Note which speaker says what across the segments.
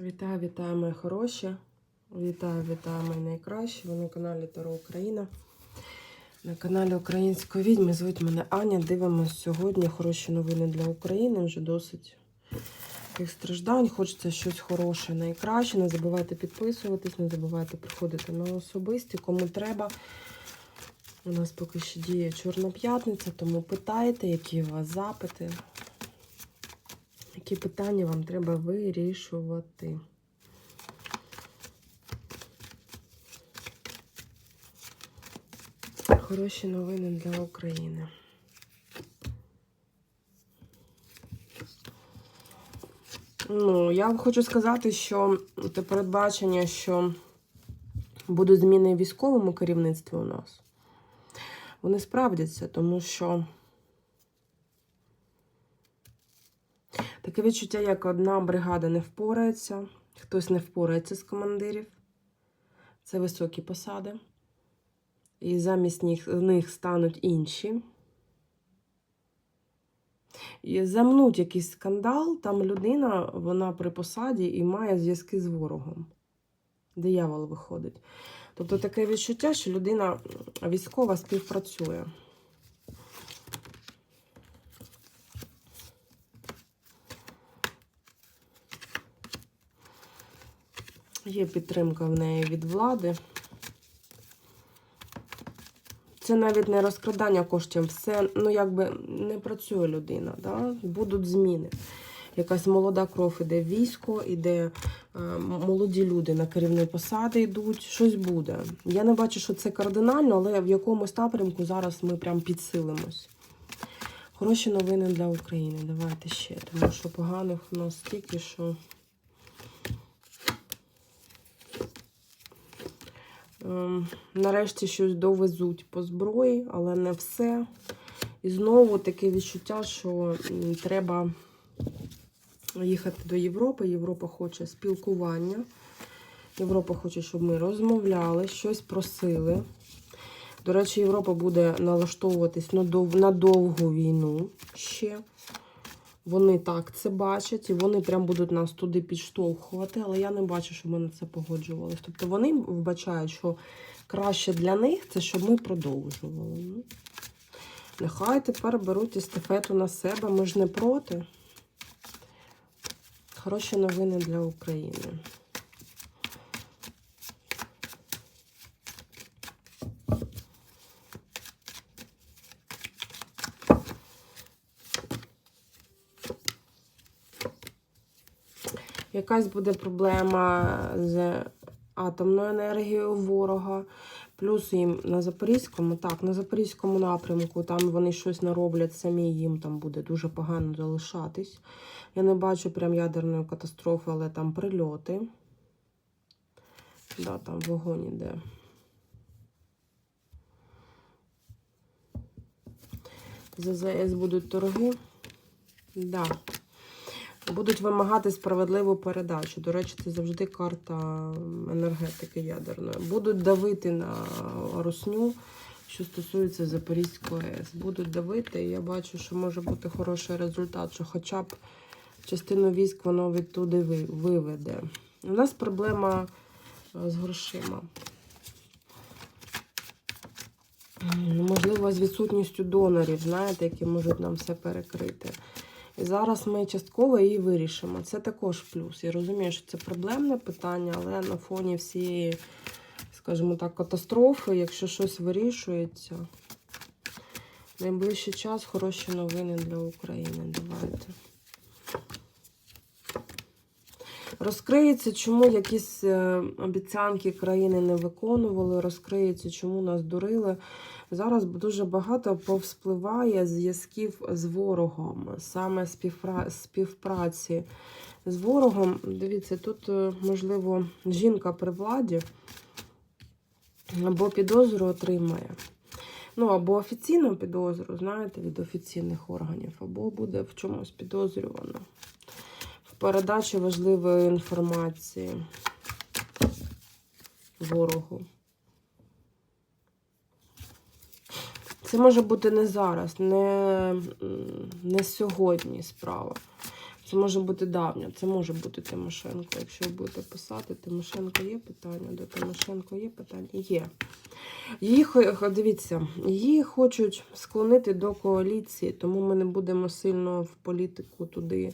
Speaker 1: Вітаю, вітаю, мої хороші. Вітаю, вітаю, мої найкращі. Ви на каналі Таро Україна. На каналі Української відьми. Звуть мене Аня. Дивимося сьогодні хороші новини для України. Вже досить таких страждань. Хочеться щось хороше, найкраще. Не забувайте підписуватись, не забувайте приходити на особисті. Кому треба. У нас поки що діє Чорна п'ятниця, тому питайте, які у вас запити. Які питання вам треба вирішувати? Хороші новини для України. Ну, я вам хочу сказати, що те передбачення, що будуть зміни військовому керівництві у нас, вони справдяться, тому що Таке відчуття, як одна бригада не впорається, хтось не впорається з командирів. Це високі посади. І замість них, них стануть інші. І замнуть якийсь скандал, там людина, вона при посаді і має зв'язки з ворогом. Диявол виходить. Тобто таке відчуття, що людина військова співпрацює. Є підтримка в неї від влади. Це навіть не розкрадання коштів, все, ну, якби не працює людина. Да? Будуть зміни. Якась молода кров іде в військо, іде е, молоді люди на керівні посади йдуть, щось буде. Я не бачу, що це кардинально, але в якомусь напрямку зараз ми прям підсилимось. Хороші новини для України. Давайте ще, тому що поганих у нас стільки, що. Нарешті щось довезуть по зброї, але не все. І знову таке відчуття, що треба їхати до Європи. Європа хоче спілкування. Європа хоче, щоб ми розмовляли, щось просили. До речі, Європа буде налаштовуватись на довгу війну ще. Вони так це бачать, і вони прям будуть нас туди підштовхувати, але я не бачу, що ми на це погоджувалися. Тобто вони вбачають, що краще для них це, щоб ми продовжували. Ну, Нехай тепер беруть естафету на себе, ми ж не проти. Хороші новини для України. Якась буде проблема з атомною енергією ворога. Плюс їм на Запорізькому, так, на Запорізькому напрямку, там вони щось нароблять самі, їм там буде дуже погано залишатись. Я не бачу прям ядерної катастрофи, але там прильоти. Да, там вогонь іде. За ЗС будуть торги. Да. Будуть вимагати справедливу передачу. До речі, це завжди карта енергетики ядерної. Будуть давити на Росню, що стосується Запорізької АЕС. Будуть давити, і я бачу, що може бути хороший результат, що хоча б частину військ воно відтуди виведе. У нас проблема е, з грошима. Можливо, з відсутністю донорів, знаєте, які можуть нам все перекрити. І зараз ми частково її вирішимо. Це також плюс. Я розумію, що це проблемне питання, але на фоні всієї, скажімо так, катастрофи, якщо щось вирішується, найближчий час хороші новини для України. Давайте. Розкриється, чому якісь е, обіцянки країни не виконували, розкриється, чому нас дурили. Зараз дуже багато повспливає зв'язків з ворогом, саме співпра... співпраці з ворогом. Дивіться, тут, е, можливо, жінка при владі або підозру отримає. Ну, або офіційну підозру, знаєте, від офіційних органів, або буде в чомусь підозрювана. В передачі важливої інформації ворогу. Це може бути не зараз, не, не сьогодні справа. Це може бути давня, це може бути Тимошенко. Якщо ви будете писати, Тимошенко є питання, до Тимошенко є питання? Є. Її, дивіться, її хочуть склонити до коаліції, тому ми не будемо сильно в політику туди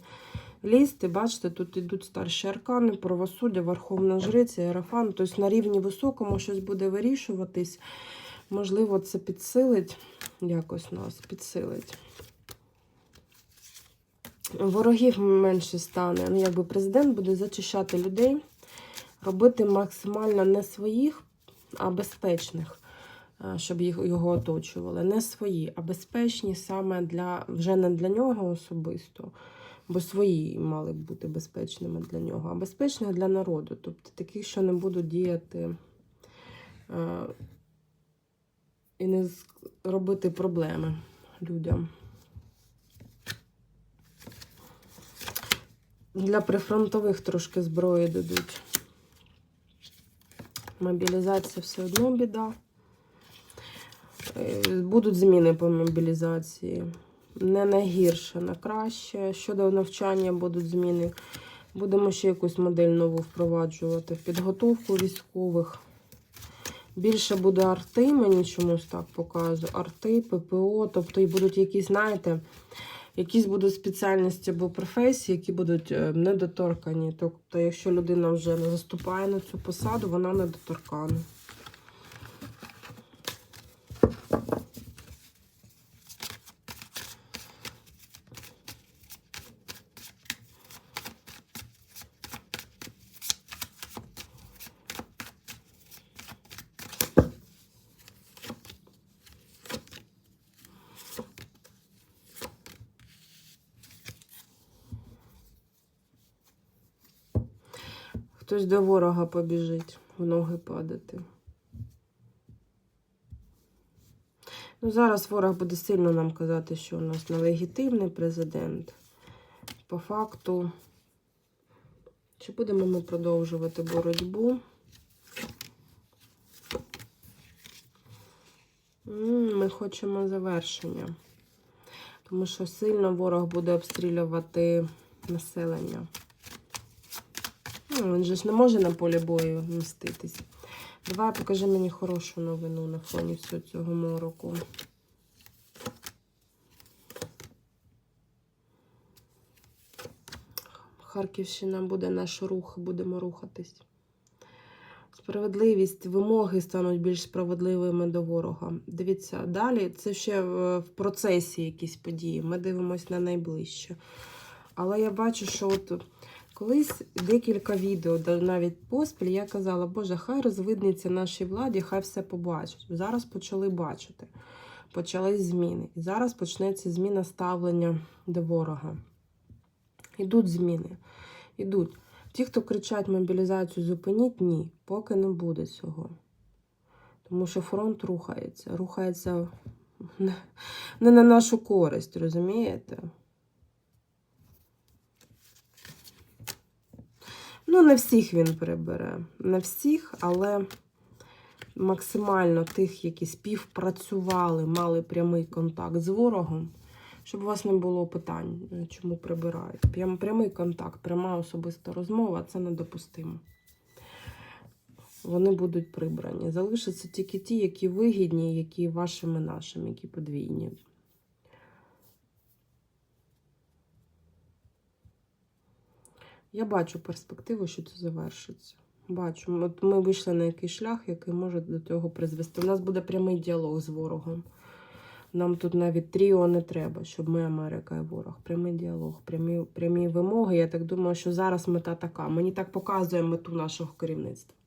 Speaker 1: лізти. Бачите, тут йдуть старші аркани, правосуддя, Верховна Жриця, Ерафан. Тобто на рівні високому щось буде вирішуватись. Можливо, це підсилить якось нас, підсилить. Ворогів менше стане. Ну, якби президент буде зачищати людей, робити максимально не своїх, а безпечних, е, щоб їх його оточували. Не свої, а безпечні саме для вже не для нього особисто, бо свої мали б бути безпечними для нього, а безпечних для народу. Тобто таких, що не будуть діяти е, і не робити проблеми людям. Для прифронтових трошки зброї дадуть. Мобілізація все одно біда. Е, Будуть зміни по мобілізації. Не на гірше, на краще. Щодо навчання будуть зміни. Будемо ще якусь модель нову впроваджувати в підготовку військових. Більше буде арти, мені чомусь так показує. Арти, ППО, тобто і будуть якісь, знаєте, якісь будуть спеціальності або професії, які будуть е, недоторкані. Тобто, якщо людина вже не заступає на цю посаду, вона недоторкана. Хтось до ворога побіжить, в ноги падати. Ну, зараз ворог буде сильно нам казати, що у нас нелегітимний президент. По факту, чи будемо ми продовжувати боротьбу? Ми хочемо завершення. Тому що сильно ворог буде обстрілювати населення. Ну, він же ж не може на полі бою мститись. Давай покажи мені хорошу новину на фоні всього цього мороку. Харківщина буде наш рух, будемо рухатись. Справедливість, вимоги стануть більш справедливими до ворога. Дивіться, далі це ще в процесі якісь події. Ми дивимося на найближче. Але я бачу, що от колись декілька відео, навіть поспіль, я казала, Боже, хай розвиднеться нашій владі, хай все побачать. Зараз почали бачити. Почались зміни. І зараз почнеться зміна ставлення до ворога. Ідуть зміни. Ідуть. Ті, хто кричать мобілізацію, зупиніть, ні, поки не буде цього. Тому що фронт рухається. Рухається не на нашу користь, розумієте? Ну, не всіх він прибере. Не всіх, але максимально тих, які співпрацювали, мали прямий контакт з ворогом, щоб у вас не було питань, чому прибирають. Прям, прямий контакт, пряма особиста розмова це недопустимо. Вони будуть прибрані. Залишаться тільки ті, які вигідні, які вашими нашими, які подвійні. Я бачу перспективу, що це завершиться. Бачу, от ми вийшли на якийсь шлях, який може до цього призвести. У нас буде прямий діалог з ворогом. Нам тут навіть тріо не треба, щоб ми Америка і ворог. Прямий діалог, прямі, прямі вимоги. Я так думаю, що зараз мета така. Мені так показує мету нашого керівництва.